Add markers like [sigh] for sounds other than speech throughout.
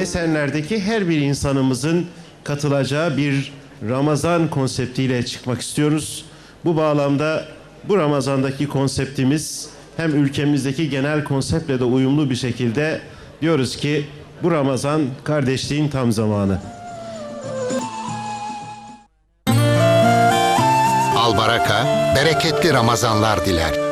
Esenler'deki her bir insanımızın katılacağı bir Ramazan konseptiyle çıkmak istiyoruz. Bu bağlamda bu Ramazan'daki konseptimiz hem ülkemizdeki genel konseptle de uyumlu bir şekilde diyoruz ki bu Ramazan kardeşliğin tam zamanı. Albaraka, bereketli Ramazanlar diler.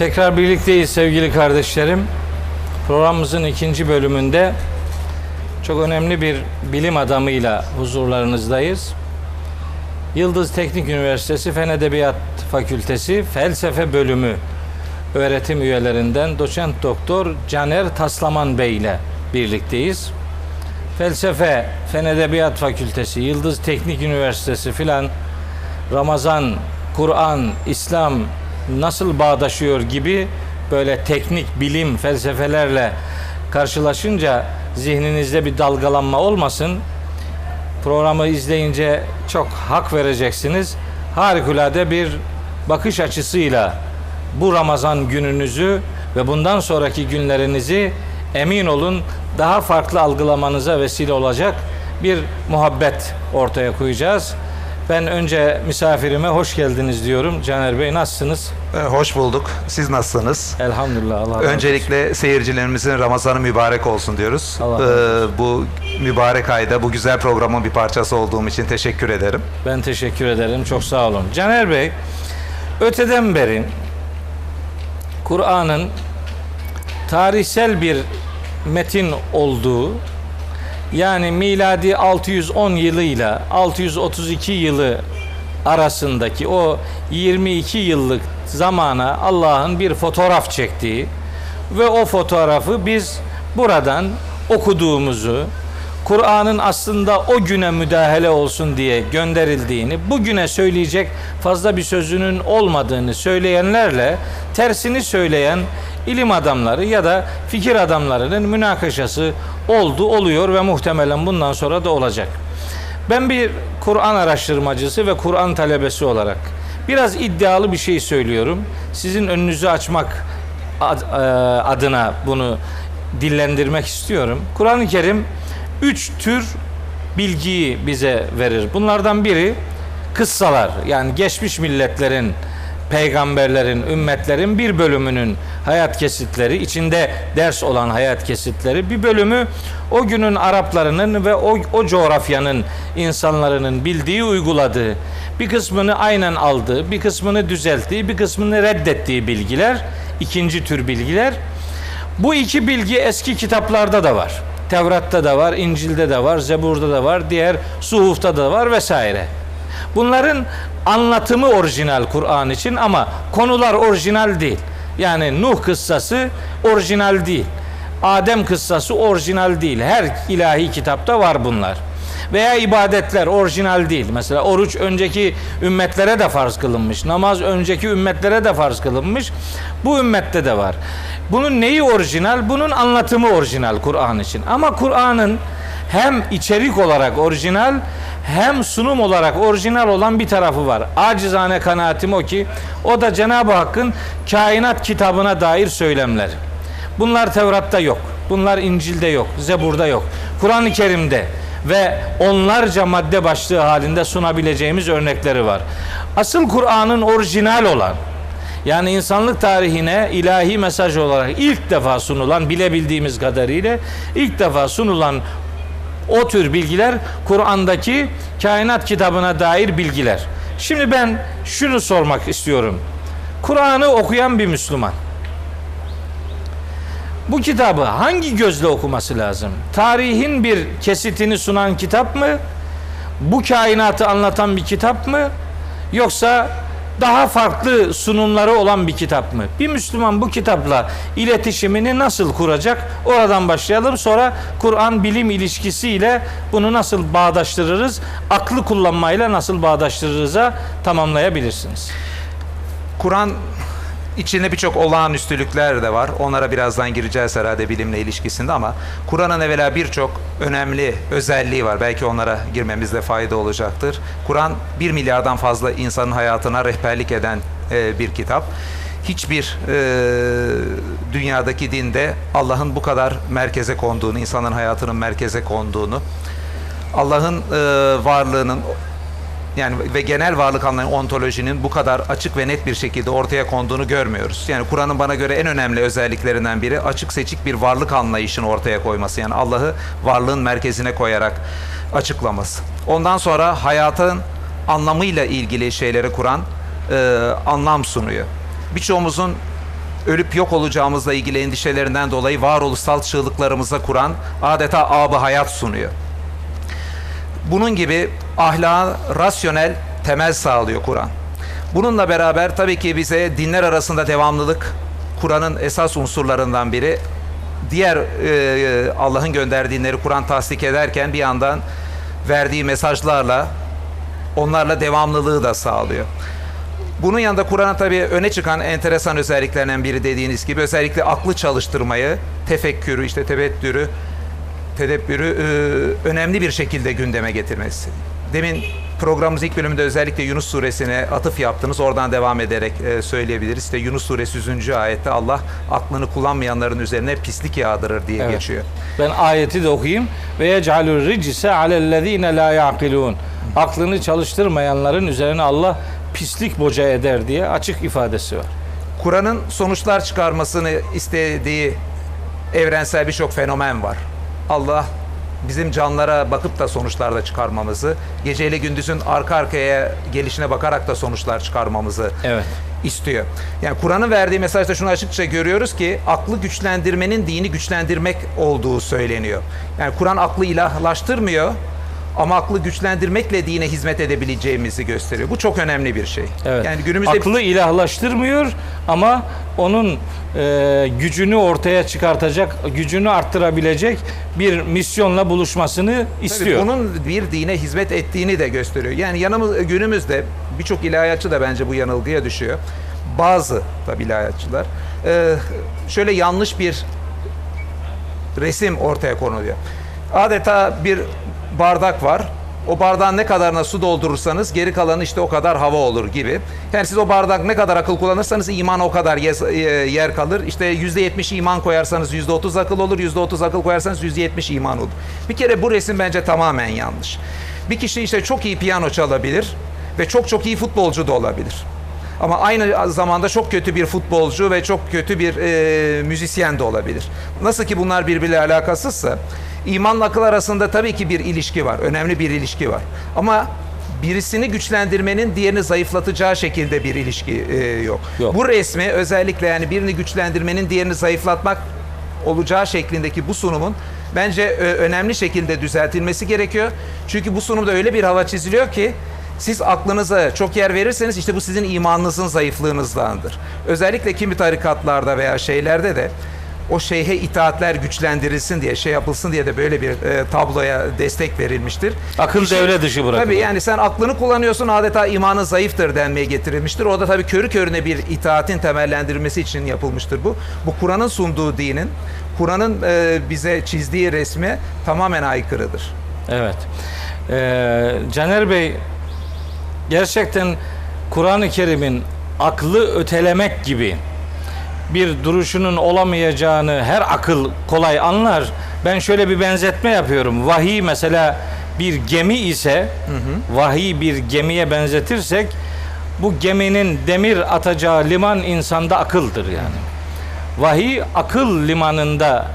Tekrar birlikteyiz sevgili kardeşlerim. Programımızın ikinci bölümünde çok önemli bir bilim adamıyla huzurlarınızdayız. Yıldız Teknik Üniversitesi Fen Edebiyat Fakültesi Felsefe Bölümü öğretim üyelerinden doçent doktor Caner Taslaman Bey ile birlikteyiz. Felsefe, Fen Edebiyat Fakültesi, Yıldız Teknik Üniversitesi filan Ramazan, Kur'an, İslam nasıl bağdaşıyor gibi böyle teknik bilim felsefelerle karşılaşınca zihninizde bir dalgalanma olmasın. Programı izleyince çok hak vereceksiniz. Harikulade bir bakış açısıyla bu Ramazan gününüzü ve bundan sonraki günlerinizi emin olun daha farklı algılamanıza vesile olacak bir muhabbet ortaya koyacağız. Ben önce misafirime hoş geldiniz diyorum. Caner Bey nasılsınız? Ee, Hoş bulduk. Siz nasılsınız? Elhamdülillah Allah razı olsun. Öncelikle seyircilerimizin Ramazanı mübarek olsun diyoruz. Allah Ee, bu mübarek ayda bu güzel programın bir parçası olduğum için teşekkür ederim. Ben teşekkür ederim. Çok sağ olun. Caner Bey, öteden beri Kur'an'ın tarihsel bir metin olduğu yani miladi 610 yılıyla 632 yılı arasındaki o 22 yıllık zamana Allah'ın bir fotoğraf çektiği ve o fotoğrafı biz buradan okuduğumuzu, Kur'an'ın aslında o güne müdahale olsun diye gönderildiğini, bugüne söyleyecek fazla bir sözünün olmadığını söyleyenlerle tersini söyleyen ilim adamları ya da fikir adamlarının münakaşası oldu, oluyor ve muhtemelen bundan sonra da olacak. Ben bir Kur'an araştırmacısı ve Kur'an talebesi olarak biraz iddialı bir şey söylüyorum. Sizin önünüzü açmak e, adına bunu dillendirmek istiyorum. Kur'an-ı Kerim üç tür bilgiyi bize verir. Bunlardan biri kıssalar yani geçmiş milletlerin, peygamberlerin, ümmetlerin bir bölümünün hayat kesitleri, içinde ders olan hayat kesitleri, bir bölümü o günün Araplarının ve o, o coğrafyanın insanlarının bildiği, uyguladığı, bir kısmını aynen aldığı, bir kısmını düzelttiği, bir kısmını reddettiği bilgiler, ikinci tür bilgiler. Bu iki bilgi eski kitaplarda da var. Tevrat'ta da var, İncil'de de var, Zebur'da da var, diğer suhufta da var vesaire. Bunların anlatımı orijinal Kur'an için ama konular orijinal değil. Yani Nuh kıssası orijinal değil. Adem kıssası orijinal değil. Her ilahi kitapta var bunlar. Veya ibadetler orijinal değil. Mesela oruç önceki ümmetlere de farz kılınmış. Namaz önceki ümmetlere de farz kılınmış. Bu ümmette de var. Bunun neyi orijinal? Bunun anlatımı orijinal Kur'an için. Ama Kur'an'ın hem içerik olarak orijinal hem sunum olarak orijinal olan bir tarafı var. Acizane kanaatim o ki o da Cenab-ı Hakk'ın kainat kitabına dair söylemleri. Bunlar Tevrat'ta yok. Bunlar İncil'de yok. Zebur'da yok. Kur'an-ı Kerim'de ve onlarca madde başlığı halinde sunabileceğimiz örnekleri var. Asıl Kur'an'ın orijinal olan yani insanlık tarihine ilahi mesaj olarak ilk defa sunulan bilebildiğimiz kadarıyla ilk defa sunulan o tür bilgiler Kur'an'daki kainat kitabına dair bilgiler. Şimdi ben şunu sormak istiyorum. Kur'an'ı okuyan bir Müslüman bu kitabı hangi gözle okuması lazım? Tarihin bir kesitini sunan kitap mı? Bu kainatı anlatan bir kitap mı? Yoksa daha farklı sunumları olan bir kitap mı? Bir Müslüman bu kitapla iletişimini nasıl kuracak? Oradan başlayalım. Sonra Kur'an bilim ilişkisiyle bunu nasıl bağdaştırırız? Aklı kullanmayla nasıl bağdaştırırız'a tamamlayabilirsiniz. Kur'an içinde birçok olağanüstülükler de var. Onlara birazdan gireceğiz herhalde bilimle ilişkisinde ama Kur'an'ın evvela birçok önemli özelliği var. Belki onlara girmemizde fayda olacaktır. Kur'an 1 milyardan fazla insanın hayatına rehberlik eden e, bir kitap. Hiçbir e, dünyadaki dinde Allah'ın bu kadar merkeze konduğunu, insanın hayatının merkeze konduğunu, Allah'ın e, varlığının yani ve genel varlık anlayın ontolojinin bu kadar açık ve net bir şekilde ortaya konduğunu görmüyoruz. Yani Kur'an'ın bana göre en önemli özelliklerinden biri açık seçik bir varlık anlayışını ortaya koyması. Yani Allah'ı varlığın merkezine koyarak açıklaması. Ondan sonra hayatın anlamıyla ilgili şeyleri Kur'an e, anlam sunuyor. Birçoğumuzun ölüp yok olacağımızla ilgili endişelerinden dolayı varoluşsal çığlıklarımıza Kur'an adeta abı hayat sunuyor. Bunun gibi ahlaka rasyonel temel sağlıyor Kur'an. Bununla beraber tabii ki bize dinler arasında devamlılık Kur'an'ın esas unsurlarından biri. Diğer e, Allah'ın gönderdiği Kur'an tasdik ederken bir yandan verdiği mesajlarla onlarla devamlılığı da sağlıyor. Bunun yanında Kur'an'ın tabii öne çıkan enteresan özelliklerinden biri dediğiniz gibi özellikle aklı çalıştırmayı, tefekkürü, işte tebettürü, tedebbürü e, önemli bir şekilde gündeme getirmesi. Demin programımız ilk bölümünde özellikle Yunus suresine atıf yaptınız. Oradan devam ederek e, söyleyebiliriz. İşte Yunus suresi 100. ayette Allah aklını kullanmayanların üzerine pislik yağdırır diye Evet. geçiyor. Ben ayeti de okuyayım. Ve yec'alur ricse alellezine la yaqilun. Aklını çalıştırmayanların üzerine Allah pislik boca eder diye açık ifadesi var. Kur'an'ın sonuçlar çıkarmasını istediği evrensel birçok fenomen var. Allah bizim canlara bakıp da sonuçlar da çıkarmamızı, geceyle gündüzün arka arkaya gelişine bakarak da sonuçlar çıkarmamızı Evet. istiyor. Yani Kur'an'ın verdiği mesajda şunu açıkça görüyoruz ki aklı güçlendirmenin dini güçlendirmek olduğu söyleniyor. Yani Kur'an aklı ilahlaştırmıyor ama aklı güçlendirmekle dine hizmet edebileceğimizi gösteriyor. Bu çok önemli bir şey. Evet. Yani günümüzde Aklı ilahlaştırmıyor ama onun e, gücünü ortaya çıkartacak, gücünü arttırabilecek bir misyonla buluşmasını Tabii istiyor. onun bir dine hizmet ettiğini de gösteriyor. Yani yanımız günümüzde birçok ilahiyatçı da bence bu yanılgıya düşüyor. Bazı tabii ilahiyatçılar e, şöyle yanlış bir resim ortaya konuluyor. Adeta bir bardak var. O bardağın ne kadarına su doldurursanız geri kalanı işte o kadar hava olur gibi. Yani siz o bardak ne kadar akıl kullanırsanız iman o kadar e, yer kalır. İşte %70 iman koyarsanız %30 akıl olur. %30 akıl koyarsanız %70 iman olur. Bir kere bu resim bence tamamen yanlış. Bir kişi işte çok iyi piyano çalabilir ve çok çok iyi futbolcu da olabilir. Ama aynı zamanda çok kötü bir futbolcu ve çok kötü bir e, müzisyen de olabilir. Nasıl ki bunlar birbiriyle alakasızsa imanla akıl arasında tabii ki bir ilişki var. Önemli bir ilişki var. Ama birisini güçlendirmenin diğerini zayıflatacağı şekilde bir ilişki e, yok. Yok. Bu resmi özellikle yani birini güçlendirmenin diğerini zayıflatmak olacağı şeklindeki bu sunumun bence e, önemli şekilde düzeltilmesi gerekiyor. Çünkü bu sunumda öyle bir hava çiziliyor ki siz aklınıza çok yer verirseniz işte bu sizin imanınızın zayıflığınızdandır. Özellikle kimi tarikatlarda veya şeylerde de o şeyhe itaatler güçlendirilsin diye şey yapılsın diye de böyle bir e, tabloya destek verilmiştir. Akıl Kişi- devre dışı bırakılır. Tabii yani sen aklını kullanıyorsun adeta imanın zayıftır denmeye getirilmiştir. O da tabii körü körüne bir itaatin temellendirilmesi için yapılmıştır bu. Bu Kur'an'ın sunduğu dinin, Kur'an'ın e, bize çizdiği resme tamamen aykırıdır. Evet. Ee, Caner Bey gerçekten Kur'an-ı Kerim'in aklı ötelemek gibi bir duruşunun olamayacağını her akıl kolay anlar. Ben şöyle bir benzetme yapıyorum. Vahiy mesela bir gemi ise vahiy bir gemiye benzetirsek bu geminin demir atacağı liman insanda akıldır yani. Vahiy akıl limanında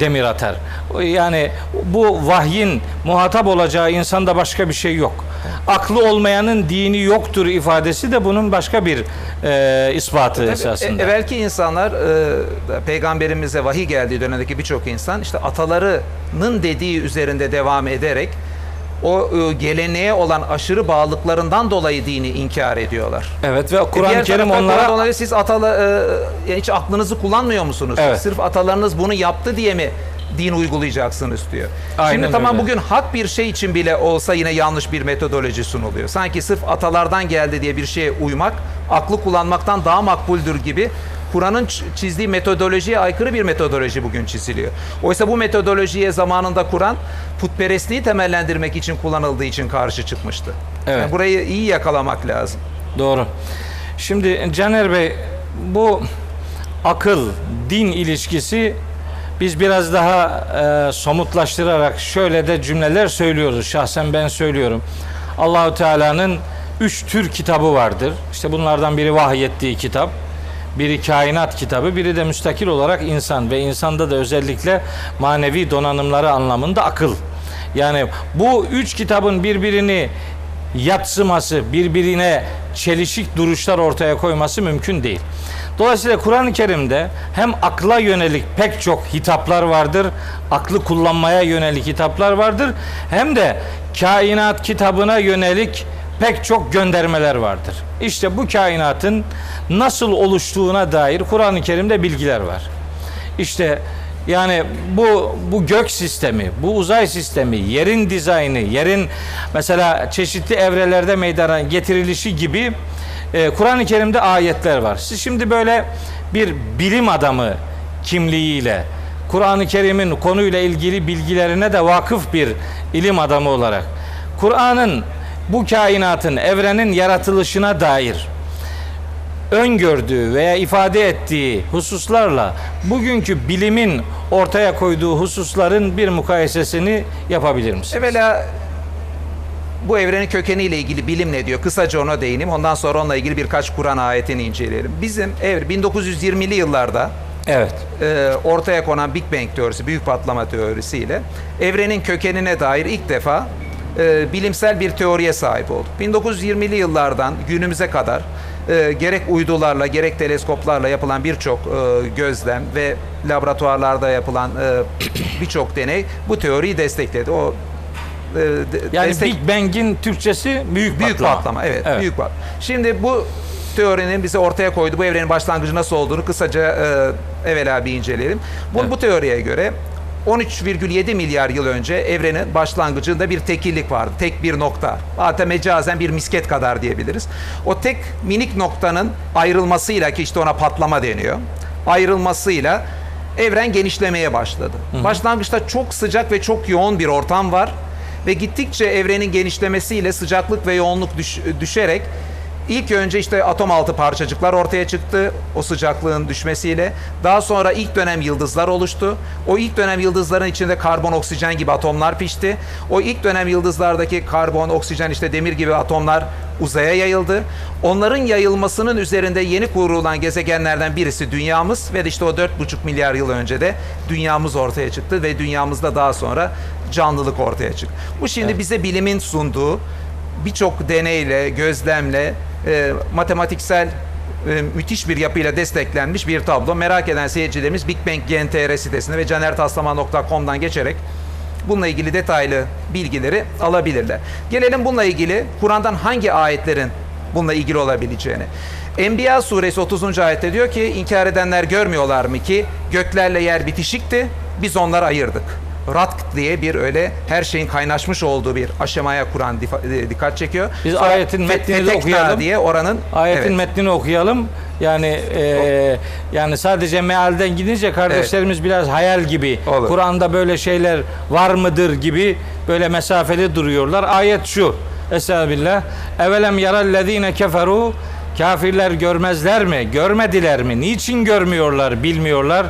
demir atar. Yani bu vahyin muhatap olacağı insanda başka bir şey yok. Aklı olmayanın dini yoktur ifadesi de bunun başka bir e, ispatı Tabii, esasında. e- evvelki insanlar e, peygamberimize vahiy geldiği dönemdeki birçok insan işte atalarının dediği üzerinde devam ederek o e, geleneğe olan aşırı bağlılıklarından dolayı dini inkar ediyorlar. evet ve E, Kur'an-ı Kerim onlara onlara siz atala e, yani hiç aklınızı kullanmıyor musunuz? Evet. Sırf atalarınız bunu yaptı diye mi din uygulayacaksınız diyor. Aynen Şimdi tamam öyle. bugün hak bir şey için bile olsa yine yanlış bir metodoloji sunuluyor. Sanki sırf atalardan geldi diye bir şeye uymak aklı kullanmaktan daha makbuldür gibi Kur'an'ın çizdiği metodolojiye aykırı bir metodoloji bugün çiziliyor. Oysa bu metodolojiye zamanında Kur'an putperestliği temellendirmek için kullanıldığı için karşı çıkmıştı. Evet. Yani burayı iyi yakalamak lazım. Doğru. Şimdi Caner Bey bu akıl din ilişkisi biz biraz daha e, somutlaştırarak şöyle de cümleler söylüyoruz. Şahsen ben söylüyorum. Allahu Teala'nın üç tür kitabı vardır. İşte bunlardan biri vahyettiği kitap, biri kainat kitabı, biri de müstakil olarak insan ve insanda da özellikle manevi donanımları anlamında akıl. Yani bu üç kitabın birbirini yatsıması, birbirine çelişik duruşlar ortaya koyması mümkün değil. Dolayısıyla Kur'an-ı Kerim'de hem akla yönelik pek çok hitaplar vardır, aklı kullanmaya yönelik hitaplar vardır, hem de kainat kitabına yönelik pek çok göndermeler vardır. İşte bu kainatın nasıl oluştuğuna dair Kur'an-ı Kerim'de bilgiler var. İşte yani bu bu gök sistemi, bu uzay sistemi, yerin dizaynı, yerin mesela çeşitli evrelerde meydana getirilişi gibi e, Kur'an-ı Kerim'de ayetler var. Siz şimdi böyle bir bilim adamı kimliğiyle Kur'an-ı Kerim'in konuyla ilgili bilgilerine de vakıf bir ilim adamı olarak Kur'an'ın bu kainatın, evrenin yaratılışına dair öngördüğü veya ifade ettiği hususlarla bugünkü bilimin ortaya koyduğu hususların bir mukayesesini yapabilir misiniz? Evvela bu evrenin kökeniyle ilgili bilim ne diyor? Kısaca ona değineyim. Ondan sonra onunla ilgili birkaç Kur'an ayetini inceleyelim. Bizim ev 1920'li yıllarda Evet. e, ortaya konan Big Bang teorisi, büyük patlama teorisiyle evrenin kökenine dair ilk defa e, bilimsel bir teoriye sahip olduk. 1920'li yıllardan günümüze kadar e, gerek uydularla gerek teleskoplarla yapılan birçok e, gözlem ve laboratuvarlarda yapılan e, [coughs] birçok deney bu teoriyi destekledi. O e, de- Yani destek- Big Bang'in Türkçesi büyük, Büyük patlama. patlama. evet, büyük patlama. Şimdi bu teorinin bize ortaya koyduğu bu evrenin başlangıcı nasıl olduğunu kısaca e, evvela bir inceleyelim. Bu, Evet. bu teoriye göre 13,7 milyar yıl önce evrenin başlangıcında bir tekillik vardı. Tek bir nokta. Hatta mecazen bir misket kadar diyebiliriz. O tek minik noktanın ayrılmasıyla ki işte ona patlama deniyor. Ayrılmasıyla evren genişlemeye başladı. Başlangıçta çok sıcak ve çok yoğun bir ortam var ve gittikçe evrenin genişlemesiyle sıcaklık ve yoğunluk düş- düşerek ilk önce işte atom altı parçacıklar ortaya çıktı o sıcaklığın düşmesiyle. Daha sonra ilk dönem yıldızlar oluştu. O ilk dönem yıldızların içinde karbon, oksijen gibi atomlar pişti. O ilk dönem yıldızlardaki karbon, oksijen işte demir gibi atomlar uzaya yayıldı. Onların yayılmasının üzerinde yeni kurulan gezegenlerden birisi dünyamız ve işte o 4,5 milyar yıl önce de dünyamız ortaya çıktı ve dünyamızda daha sonra canlılık ortaya çıktı. Bu şimdi bize bilimin sunduğu birçok deneyle, gözlemle, e, matematiksel e, müthiş bir yapıyla desteklenmiş bir tablo. Merak eden seyircilerimiz Big Bang GNTR sitesine ve canertaslama.com'dan geçerek bununla ilgili detaylı bilgileri alabilirler. Gelelim bununla ilgili Kur'an'dan hangi ayetlerin bununla ilgili olabileceğini. Enbiya suresi 30. ayette diyor ki inkar edenler görmüyorlar mı ki göklerle yer bitişikti biz onları ayırdık. Ratk diye bir öyle her şeyin kaynaşmış olduğu bir aşamaya Kur'an e, dikkat çekiyor. Biz Sonra ayetin metnini de okuyalım. diye oranın Ayetin evet. metnini okuyalım. Yani e, yani sadece mealden gidince kardeşlerimiz biraz hayal gibi. Kur'an'da böyle şeyler var mıdır gibi böyle mesafeli duruyorlar. Ayet şu. Estağfirullah. Evelem yarallezine keferu Kafirler görmezler mi? Görmediler mi? Niçin görmüyorlar? Bilmiyorlar.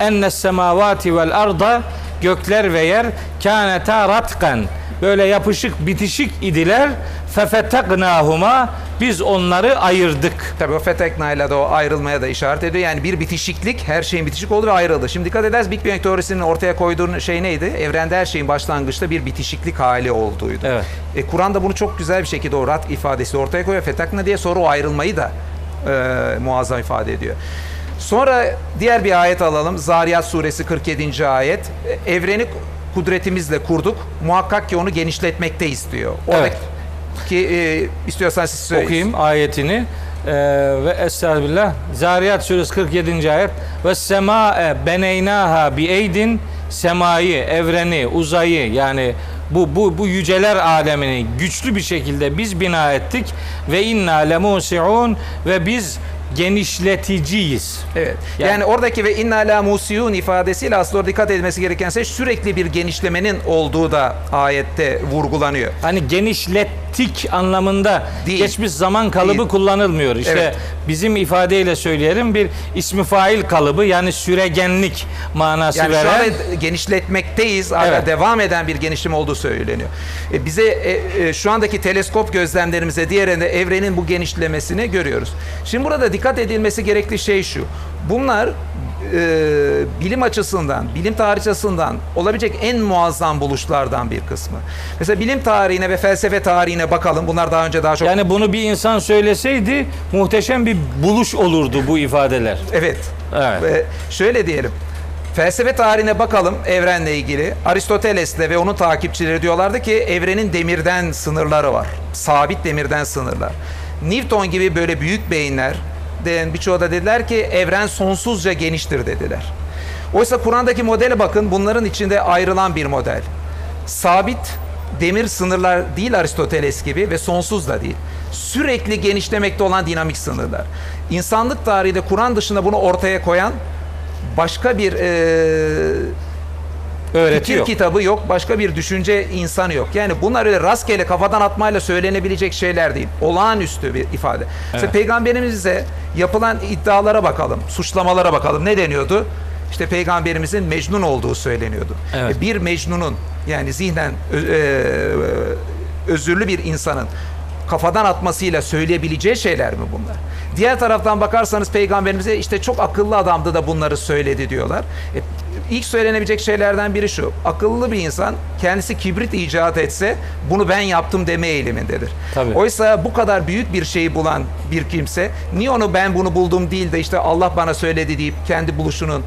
Enne semavati vel arda gökler ve yer kânetâ ratkan böyle yapışık bitişik idiler fefeteknâhuma biz onları ayırdık. Tabii o fetekna ile de o ayrılmaya da işaret ediyor. Yani bir bitişiklik, her şeyin bitişik oldu ve ayrıldı. Şimdi dikkat ederseniz Big Bang teorisinin ortaya koyduğu şey neydi? Evrende her şeyin başlangıçta bir bitişiklik hali olduğuydu. Evet. E, Kur'an da bunu çok güzel bir şekilde o rat ifadesi ortaya koyuyor. Fetekna diye sonra o ayrılmayı da e, muazzam ifade ediyor. Sonra diğer bir ayet alalım. Zariyat suresi 47. ayet. Evreni kudretimizle kurduk. Muhakkak ki onu genişletmekte istiyor. Oradaki ki e, istiyorsan siz söyleyin. Okuyayım ayetini. Ee, ve estağfirullah. Zariyat suresi 47. ayet. Ve sema'e beneynaha bi eydin semayı, evreni, uzayı yani bu bu bu yüceler alemini güçlü bir şekilde biz bina ettik ve inna lemusiun ve biz genişleticiyiz. Evet. Yani- Yani, oradaki ve inna la musiyun ifadesiyle aslında dikkat edilmesi gereken şey sürekli bir genişlemenin olduğu da ayette vurgulanıyor. Hani genişlettik anlamında Değil. geçmiş zaman kalıbı Değil. kullanılmıyor. İşte Evet. bizim ifadeyle söyleyelim bir ismi fail kalıbı yani süregenlik manası Yani şu veren anda genişletmekteyiz. Hala Evet. devam eden bir genişleme olduğu söyleniyor. E, bize e, e, şu andaki teleskop gözlemlerimize diğerinde evrenin bu genişlemesini görüyoruz. Şimdi burada dikkat edilmesi gerekli şey şu. Bunlar e, bilim açısından, bilim tarihi açısından olabilecek en muazzam buluşlardan bir kısmı. Mesela bilim tarihine ve felsefe tarihine bakalım. Bunlar daha önce daha çok yani bunu bir insan söyleseydi muhteşem bir buluş olurdu bu ifadeler. Evet. Evet. Ve şöyle diyelim. Felsefe tarihine bakalım evrenle ilgili. Aristoteles'le ve onun takipçileri diyorlardı ki evrenin demirden sınırları var. Sabit demirden sınırlar. Newton gibi böyle büyük beyinler de birçoğu da dediler ki evren sonsuzca geniştir dediler. Oysa Kur'an'daki modele bakın bunların içinde ayrılan bir model. Sabit demir sınırlar değil Aristoteles gibi ve sonsuz da değil. Sürekli genişlemekte olan dinamik sınırlar. İnsanlık tarihinde Kur'an dışında bunu ortaya koyan başka bir e, Öğreti fikir kitabı yok, başka bir düşünce insanı yok. Yani bunlar öyle rastgele kafadan atmayla söylenebilecek şeyler değil. Olağanüstü bir ifade. İşte peygamberimize yapılan iddialara bakalım, suçlamalara bakalım. Ne deniyordu? İşte peygamberimizin Mecnun olduğu söyleniyordu. Evet. E, Bir Mecnun'un yani zihnen ö- e, özürlü bir insanın kafadan atmasıyla söyleyebileceği şeyler mi bunlar? Diğer taraftan bakarsanız peygamberimize işte çok akıllı adamdı da bunları söyledi diyorlar. E, ilk söylenebilecek şeylerden biri şu. Akıllı bir insan kendisi kibrit icat etse bunu ben yaptım deme eğilimindedir. Tabii. Oysa bu kadar büyük bir şeyi bulan bir kimse niye onu ben bunu buldum değil de işte Allah bana söyledi deyip kendi buluşunun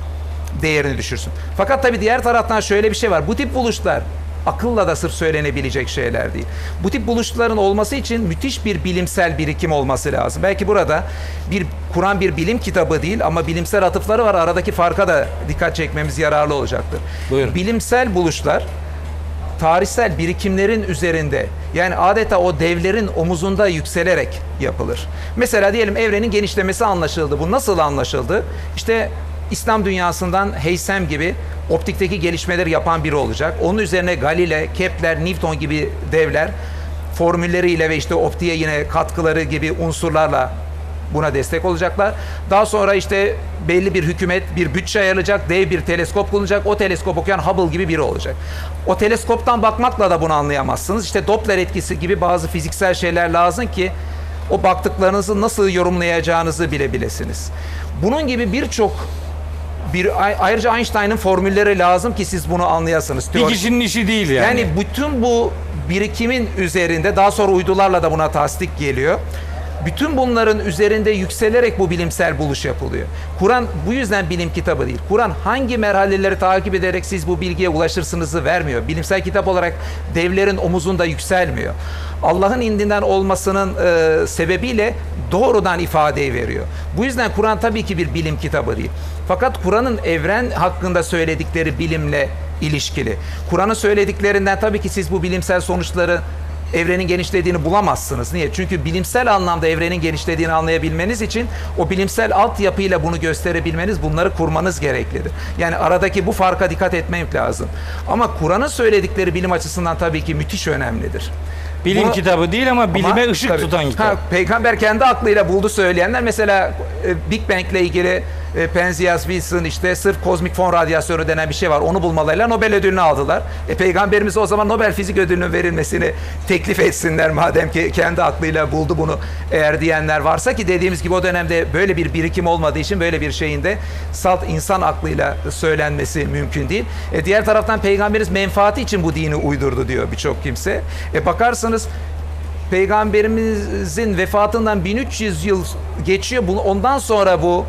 değerini düşürsün. Fakat tabii diğer taraftan şöyle bir şey var. Bu tip buluşlar akılla da sırf söylenebilecek şeyler değil. Bu tip buluşların olması için müthiş bir bilimsel birikim olması lazım. Belki burada bir Kur'an bir bilim kitabı değil ama bilimsel atıfları var. Aradaki farka da dikkat çekmemiz yararlı olacaktır. Buyurun. Bilimsel buluşlar tarihsel birikimlerin üzerinde yani adeta o devlerin omuzunda yükselerek yapılır. Mesela diyelim evrenin genişlemesi anlaşıldı. Bu nasıl anlaşıldı? İşte İslam dünyasından Heysem gibi optikteki gelişmeleri yapan biri olacak. Onun üzerine Galile, Kepler, Newton gibi devler formülleriyle ve işte optiğe yine katkıları gibi unsurlarla buna destek olacaklar. Daha sonra işte belli bir hükümet bir bütçe ayarlayacak, dev bir teleskop bulunacak. O teleskop okuyan Hubble gibi biri olacak. O teleskoptan bakmakla da bunu anlayamazsınız. İşte Doppler etkisi gibi bazı fiziksel şeyler lazım ki o baktıklarınızı nasıl yorumlayacağınızı bilebilesiniz. Bunun gibi birçok bir ayrıca Einstein'ın formülleri lazım ki siz bunu anlayasınız. Bir Teori- kişinin işi değil yani. yani bütün bu birikimin üzerinde daha sonra uydularla da buna tasdik geliyor. Bütün bunların üzerinde yükselerek bu bilimsel buluş yapılıyor. Kur'an bu yüzden bilim kitabı değil. Kur'an hangi merhaleleri takip ederek siz bu bilgiye ulaşırsınızı vermiyor. Bilimsel kitap olarak devlerin omuzunda yükselmiyor. Allah'ın indinden olmasının e, sebebiyle doğrudan ifadeyi veriyor. Bu yüzden Kur'an tabii ki bir bilim kitabı değil. Fakat Kur'an'ın evren hakkında söyledikleri bilimle ilişkili. Kur'an'ın söylediklerinden tabii ki siz bu bilimsel sonuçları evrenin genişlediğini bulamazsınız. Niye? Çünkü bilimsel anlamda evrenin genişlediğini anlayabilmeniz için o bilimsel altyapıyla bunu gösterebilmeniz, bunları kurmanız gereklidir. Yani aradaki bu farka dikkat etmek lazım. Ama Kur'an'ın söyledikleri bilim açısından tabii ki müthiş önemlidir. Bilim Bunu- kitabı değil ama bilime ama ışık tabii, tutan kitap. Ha, peygamber kendi aklıyla buldu söyleyenler mesela e, Big Bang ile ilgili e, Penzias Wilson işte sırf kozmik fon radyasyonu denen bir şey var. Onu bulmalarıyla Nobel ödülünü aldılar. E, Peygamberimiz o zaman Nobel Fizik Ödülü'nün verilmesini teklif etsinler madem ki kendi aklıyla buldu bunu eğer diyenler varsa ki dediğimiz gibi o dönemde böyle bir birikim olmadığı için böyle bir şeyin de salt insan aklıyla söylenmesi mümkün değil. E, diğer taraftan Peygamberimiz menfaati için bu dini uydurdu diyor birçok kimse. E, bakarsanız Peygamberimizin vefatından 1300 yıl geçiyor. Ondan sonra bu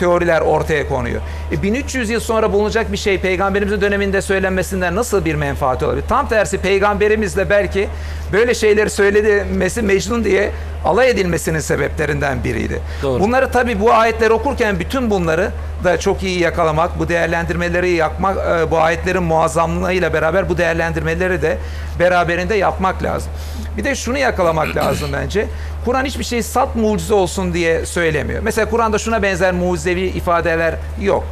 teoriler ortaya konuyor. E 1300 yıl sonra bulunacak bir şey peygamberimizin döneminde söylenmesinden nasıl bir menfaati olabilir? Tam tersi peygamberimizle belki böyle şeyleri söylemesi Mecnun diye alay edilmesinin sebeplerinden biriydi. Doğru. Bunları tabii bu ayetleri okurken bütün bunları da çok iyi yakalamak, bu değerlendirmeleri yapmak, e, bu ayetlerin muazzamlığıyla beraber bu değerlendirmeleri de beraberinde yapmak lazım. Bir de şunu yakalamak lazım bence. Kur'an hiçbir şey salt mucize olsun diye söylemiyor. Mesela Kur'an'da şuna benzer mucizevi ifadeler yok.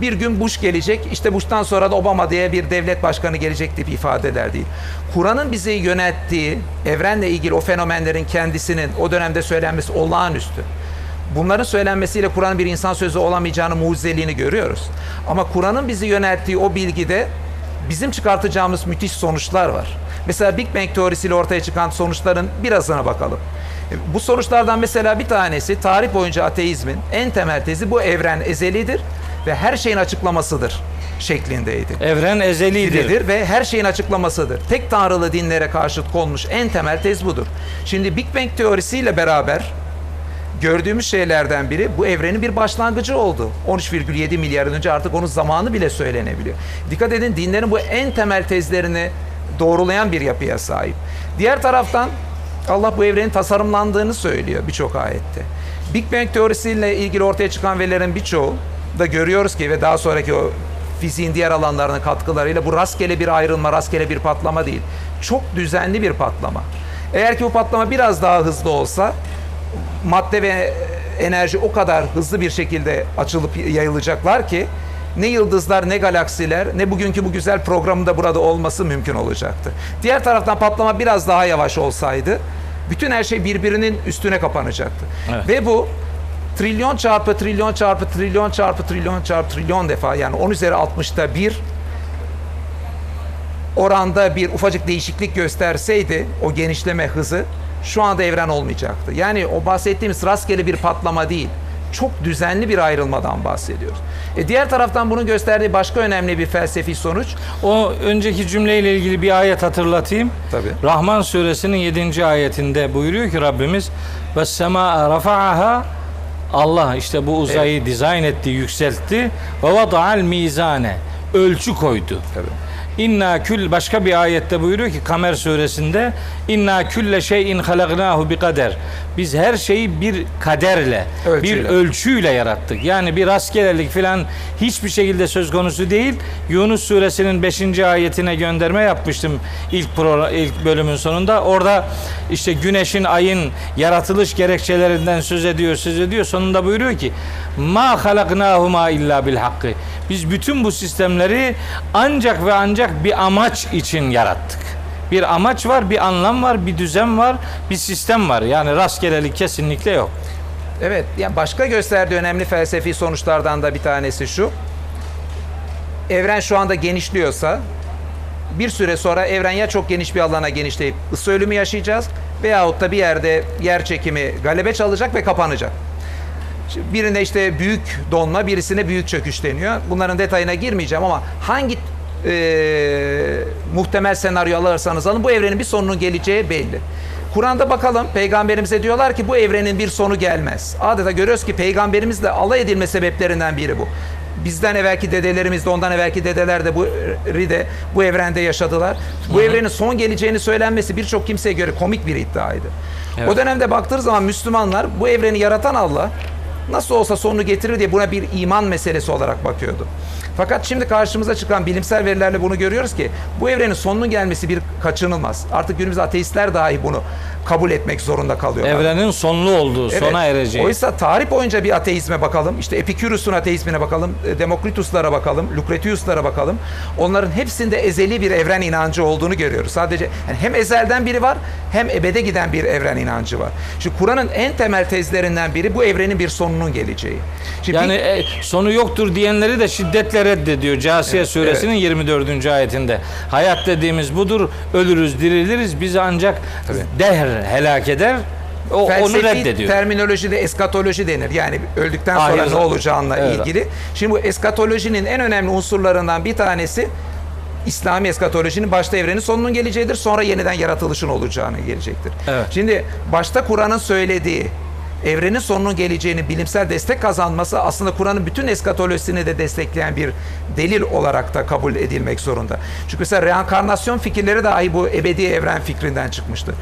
Bir gün Bush gelecek, işte Bush'tan sonra da Obama diye bir devlet başkanı gelecek tip ifadeler değil. Kur'an'ın bizi yönettiği, evrenle ilgili o fenomenlerin kendisinin o dönemde söylenmesi olağanüstü. Bunların söylenmesiyle Kur'an'ın bir insan sözü olamayacağını, mucizeliğini görüyoruz. Ama Kur'an'ın bizi yönelttiği o bilgide bizim çıkartacağımız müthiş sonuçlar var. Mesela Big Bang teorisiyle ortaya çıkan sonuçların birazına bakalım. Bu sonuçlardan mesela bir tanesi tarih boyunca ateizmin en temel tezi bu evren ezelidir ve her şeyin açıklamasıdır şeklindeydi. Evren ezelidir. Ve her şeyin açıklamasıdır. Tek tanrılı dinlere karşıt konmuş en temel tez budur. Şimdi Big Bang teorisiyle beraber gördüğümüz şeylerden biri bu evrenin bir başlangıcı oldu. 13,7 milyar yıl önce artık onun zamanı bile söylenebiliyor. Dikkat edin dinlerin bu en temel tezlerini doğrulayan bir yapıya sahip. Diğer taraftan Allah bu evrenin tasarımlandığını söylüyor birçok ayette. Big Bang teorisiyle ilgili ortaya çıkan verilerin birçoğu da görüyoruz ki ve daha sonraki o fiziğin diğer alanlarının katkılarıyla bu rastgele bir ayrılma, rastgele bir patlama değil. Çok düzenli bir patlama. Eğer ki bu patlama biraz daha hızlı olsa madde ve enerji o kadar hızlı bir şekilde açılıp yayılacaklar ki ne yıldızlar ne galaksiler ne bugünkü bu güzel programında burada olması mümkün olacaktı. Diğer taraftan patlama biraz daha yavaş olsaydı bütün her şey birbirinin üstüne kapanacaktı. Evet. Ve bu trilyon çarpı trilyon çarpı trilyon çarpı trilyon çarpı trilyon defa yani 10 üzeri 60'ta bir oranda bir ufacık değişiklik gösterseydi o genişleme hızı şu anda evren olmayacaktı. Yani o bahsettiğimiz rastgele bir patlama değil. Çok düzenli bir ayrılmadan bahsediyoruz. E diğer taraftan bunun gösterdiği başka önemli bir felsefi sonuç. O önceki cümleyle ilgili bir ayet hatırlatayım. Tabii. Rahman suresinin 7. ayetinde buyuruyor ki Rabbimiz ve sema rafa'aha Allah işte bu uzayı dizayn etti, yükseltti ve vada'al mizane ölçü koydu. Tabii. İnna kül başka bir ayette buyuruyor ki Kamer suresinde inna külle şeyin halaknahu bi kader. Biz her şeyi bir kaderle, bir Ölçüyle. ölçüyle yarattık. Yani bir rastgelelik falan hiçbir şekilde söz konusu değil. Yunus suresinin 5. ayetine gönderme yapmıştım ilk pro, ilk bölümün sonunda. Orada işte güneşin, ayın yaratılış gerekçelerinden söz ediyor, söz ediyor. Sonunda buyuruyor ki: "Ma halaknahuma illa bil hakkı." Biz bütün bu sistemleri ancak ve ancak bir amaç için yarattık. Bir amaç var, bir anlam var, bir düzen var, bir sistem var. Yani rastgelelik kesinlikle yok. Evet, yani başka gösterdiği önemli felsefi sonuçlardan da bir tanesi şu. Evren şu anda genişliyorsa bir süre sonra evren ya çok geniş bir alana genişleyip ısı ölümü yaşayacağız veyahut da bir yerde yer çekimi galebe çalacak ve kapanacak. Şimdi Birinde işte büyük donma, birisine büyük çöküş deniyor. Bunların detayına girmeyeceğim ama hangi e, muhtemel senaryo alırsanız alın bu evrenin bir sonunun geleceği belli. Kur'an'da bakalım peygamberimize diyorlar ki bu evrenin bir sonu gelmez. Adeta görüyoruz ki peygamberimizle alay edilme sebeplerinden biri bu. Bizden evvelki dedelerimiz de ondan evvelki dedeler de bu de bu evrende yaşadılar. Bu evrenin son geleceğini söylenmesi birçok kimseye göre komik bir iddiaydı. Evet. O dönemde baktığınız zaman Müslümanlar bu evreni yaratan Allah nasıl olsa sonunu getirir diye buna bir iman meselesi olarak bakıyordu. Fakat şimdi karşımıza çıkan bilimsel verilerle bunu görüyoruz ki bu evrenin sonunun gelmesi bir kaçınılmaz. Artık günümüzde ateistler dahi bunu kabul etmek zorunda kalıyorlar. Evrenin sonlu olduğu, Evet. sona ereceği. Oysa tarih boyunca bir ateizme bakalım. İşte Epikürus'un ateizmine bakalım. e, Demokritus'lara bakalım. Lucretius'lara bakalım. Onların hepsinde ezeli bir evren inancı olduğunu görüyoruz. Sadece yani hem ezelden biri var hem ebede giden bir evren inancı var. Şimdi Kur'an'ın en temel tezlerinden biri bu evrenin bir sonunun geleceği. Şimdi Yani bir- e, sonu yoktur diyenleri de şiddetle reddediyor. Casiye suresinin 24. ayetinde. Hayat dediğimiz budur. Ölürüz, diriliriz. Bizi ancak dehr helak eder. O, onu Felsefi reddediyor. terminolojide eskatoloji denir. Yani öldükten sonra Ahir ne zaman. olacağına Evet. ilgili. Şimdi bu eskatolojinin en önemli unsurlarından bir tanesi İslami eskatolojinin başta evrenin sonunun geleceğidir. Sonra yeniden yaratılışın olacağını gelecektir. Evet. Şimdi başta Kur'an'ın söylediği evrenin sonunun geleceğini bilimsel destek kazanması aslında Kur'an'ın bütün eskatolojisini de destekleyen bir delil olarak da kabul edilmek zorunda. Çünkü mesela reenkarnasyon fikirleri dahi bu ebedi evren fikrinden çıkmıştır.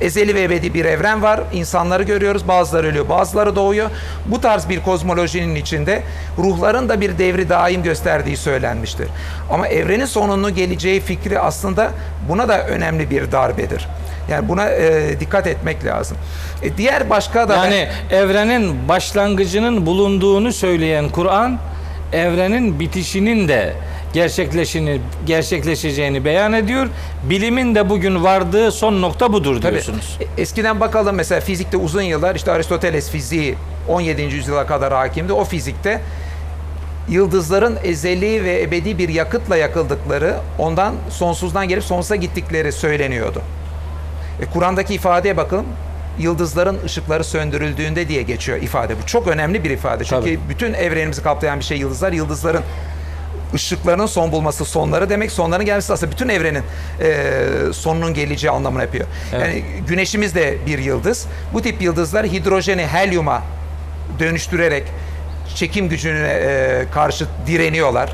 Ezeli ve ebedi bir evren var. İnsanları görüyoruz. Bazıları ölüyor, bazıları doğuyor. Bu tarz bir kozmolojinin içinde ruhların da bir devri daim gösterdiği söylenmiştir. Ama evrenin sonunun geleceği fikri aslında buna da önemli bir darbedir. Yani buna e, dikkat etmek lazım. E, diğer başka da Yani evrenin başlangıcının bulunduğunu söyleyen Kur'an, evrenin bitişinin de gerçekleşini gerçekleşeceğini beyan ediyor. Bilimin de bugün vardığı son nokta budur Tabii. diyorsunuz. E, Eskiden bakalım mesela fizikte uzun yıllar işte Aristoteles fiziği 17. yüzyıla kadar hakimdi. O fizikte yıldızların ezeli ve ebedi bir yakıtla yakıldıkları, ondan sonsuzdan gelip sonsuza gittikleri söyleniyordu. E, Kur'an'daki ifadeye bakın. Yıldızların ışıkları söndürüldüğünde diye geçiyor ifade. Bu çok önemli bir ifade. Çünkü Tabii. bütün evrenimizi kaplayan bir şey yıldızlar. Yıldızların ışıklarının son bulması sonları demek. Sonların gelmesi aslında bütün evrenin e, sonunun geleceği anlamına yapıyor. Evet. Yani güneşimiz de bir yıldız. Bu tip yıldızlar hidrojeni helyuma dönüştürerek çekim gücüne e, karşı direniyorlar.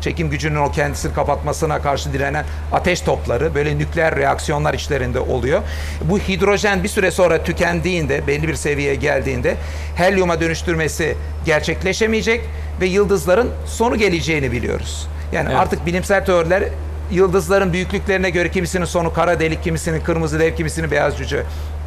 Çekim gücünün o kendisini kapatmasına karşı direnen ateş topları böyle nükleer reaksiyonlar içlerinde oluyor. Bu hidrojen bir süre sonra tükendiğinde, belli bir seviyeye geldiğinde helyuma dönüştürmesi gerçekleşemeyecek ve yıldızların sonu geleceğini biliyoruz. Yani Evet. artık bilimsel teoriler yıldızların büyüklüklerine göre kimisinin sonu kara delik, kimisinin kırmızı dev, kimisinin beyaz cüce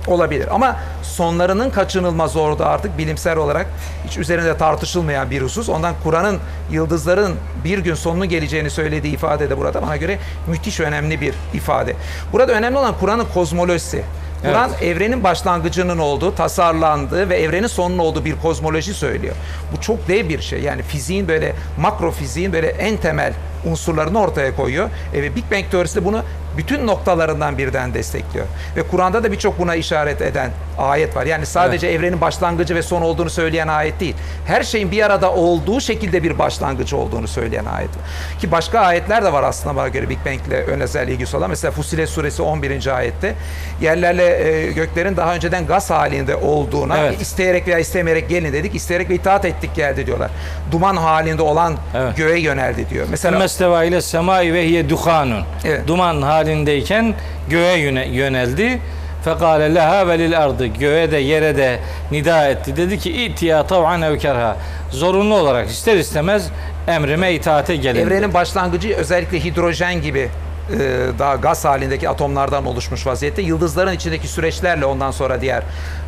olabilir. Ama sonlarının kaçınılmaz orada artık bilimsel olarak hiç üzerinde tartışılmayan bir husus. Ondan Kur'an'ın yıldızların bir gün sonunu geleceğini söylediği ifade de burada bana göre müthiş önemli bir ifade. Burada önemli olan Kur'an'ın kozmolojisi. Kur'an evrenin başlangıcının olduğu, tasarlandığı ve evrenin sonunun olduğu bir kozmoloji söylüyor. Bu çok dev bir şey. Yani fiziğin böyle makro fiziğin böyle en temel unsurlarını ortaya koyuyor. E, ve Big Bang teorisi de bunu bütün noktalarından birden destekliyor. Ve Kur'an'da da birçok buna işaret eden ayet var. Yani sadece evrenin başlangıcı ve son olduğunu söyleyen ayet değil. Her şeyin bir arada olduğu şekilde bir başlangıcı olduğunu söyleyen ayet var. Ki başka ayetler de var aslında bana göre Big Bang ile ön özel ilgisi olan. Mesela Fusilet suresi 11. ayette yerlerle e, göklerin daha önceden gaz halinde olduğuna Evet. isteyerek veya istemeyerek gelin dedik. İsteyerek ve itaat ettik geldi diyorlar. Duman halinde olan Evet. göğe yöneldi diyor. Mesela Mesteva ile semai ve hiye duhanun. Evet. Duman halindeyken göğe yöne- yöneldi. Fekale leha ve lil ardı. Göğe de yere de nida etti. Dedi ki itiya tav'an ev kerha. Zorunlu olarak ister istemez emrime itaate gelin. Evrenin başlangıcı özellikle hidrojen gibi e, daha gaz halindeki atomlardan oluşmuş vaziyette. Yıldızların içindeki süreçlerle ondan sonra diğer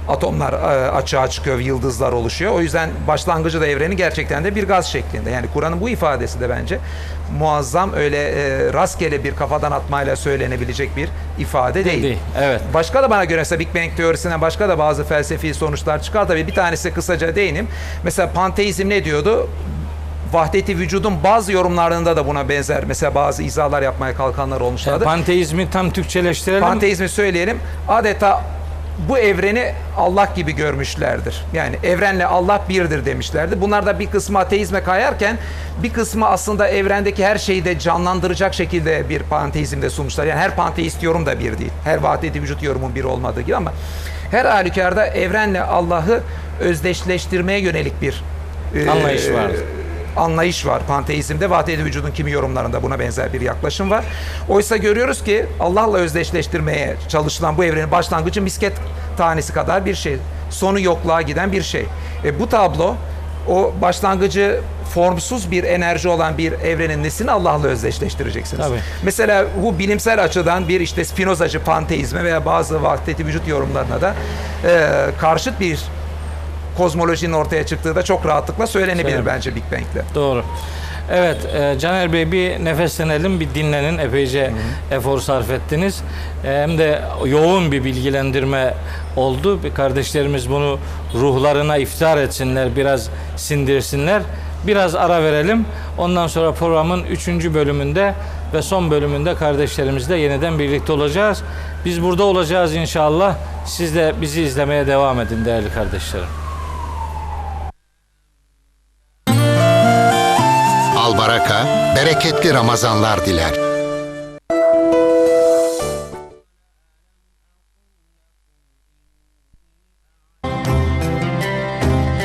atomlar e, açığa çıkıyor yıldızlar oluşuyor. O yüzden başlangıcı da evrenin gerçekten de bir gaz şeklinde. Yani Kur'an'ın bu ifadesi de bence muazzam öyle e, rastgele bir kafadan atmayla söylenebilecek bir ifade değil. Değil, evet. Başka da bana göre mesela Big Bang teorisinden başka da bazı felsefi sonuçlar çıkar. Tabii bir tanesi kısaca değinim. Mesela panteizm ne diyordu? Vahdeti vücudun bazı yorumlarında da buna benzer. Mesela bazı izahlar yapmaya kalkanlar olmuşlardı. Panteizmi tam Türkçeleştirelim. Panteizmi söyleyelim. Adeta bu evreni Allah gibi görmüşlerdir. Yani evrenle Allah birdir demişlerdi. Bunlar da bir kısmı ateizme kayarken bir kısmı aslında evrendeki her şeyi de canlandıracak şekilde bir panteizmde sunmuşlar. Yani her panteist yorum da bir değil. Her vahdeti vücut yorumun bir olmadığı gibi ama her halükarda evrenle Allah'ı özdeşleştirmeye yönelik bir e, Anlayış var. Anlayış var panteizmde. Vahdeti vücudun kimi yorumlarında buna benzer bir yaklaşım var. Oysa görüyoruz ki Allah'la özdeşleştirmeye çalışılan bu evrenin başlangıcı misket tanesi kadar bir şey. Sonu yokluğa giden bir şey. E, bu tablo o başlangıcı formsuz bir enerji olan bir evrenin nesini Allah'la özdeşleştireceksiniz? Tabii. Mesela bu bilimsel açıdan bir işte Spinozacı panteizme veya bazı vahdeti vücut yorumlarına da e, karşıt bir kozmolojinin ortaya çıktığı da çok rahatlıkla söylenebilir Söylenir. bence Big Bang'le. Doğru. Evet e, Caner Bey bir nefeslenelim, bir dinlenin. Epeyce efor sarf ettiniz. E, hem de yoğun bir bilgilendirme oldu. Bir kardeşlerimiz bunu ruhlarına iftar etsinler, biraz sindirsinler. Biraz ara verelim. Ondan sonra programın 3. bölümünde ve son bölümünde kardeşlerimizle yeniden birlikte olacağız. Biz burada olacağız inşallah. Siz de bizi izlemeye devam edin değerli kardeşlerim. Bereketli Ramazanlar diler.